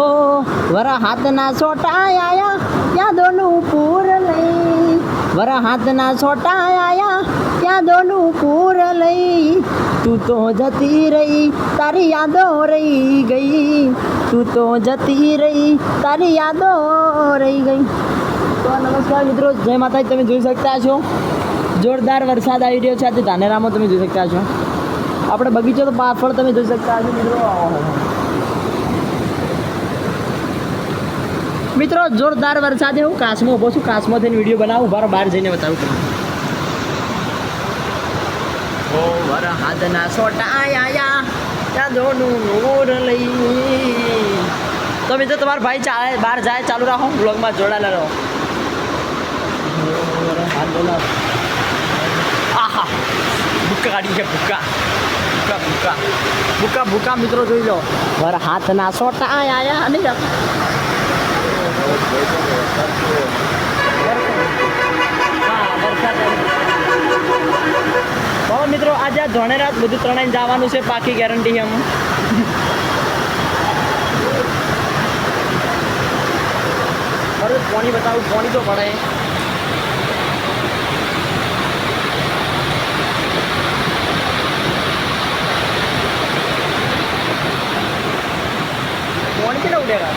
હો વર હાથના છોટા આયા યાદોનું પૂર લઈ. વર હાથના છોટા આયા યાદોનું પૂર લઈ. તું તો જતી રહી, તારી યાદો રહી ગઈ. તું તો જતી રહી, તારી યાદો રહી ગઈ. તો નમસ્કાર મિત્રો, જય માતાજી, તમે જોઈ શકતા છો. જોરદાર વરસાદ આવી રહ્યો છે. આજે ધાનેરામાં તમે જોઈ શકતા છો. આપણે બગીચો તો પાછળ તમે જોઈ શકતા છો મિત્રો. મિત્રો, જોરદાર વરસાદે હું કાશમાં ઊભો છું. કાશમાં થઈને વીડિયો બનાવું બાર બહાર જઈને બતાવું તમને. ઓ, વર હાથના સોટા આયા યાદોનું નૂર લઈ. તો મિત્રો, તમારો ભાઈ ચાલે, બહાર જાય, ચાલુ રાખો બ્લોગમાં જોડાયેલા રહો. આહા, ભૂકા કાઢી છે ભૂકા. ભૂકા ભૂકા. ભૂકા ભૂકા, મિત્રો, જોઈ લો. વર હાથના સોટા આયા અને આજે ધોણે રાત બધું ત્રણેય જવાનું છે પાકી ગેરંટી એમ. અરે પોણી બતાવું પોણી તો પડે પોણી કેટલા ઉડેરા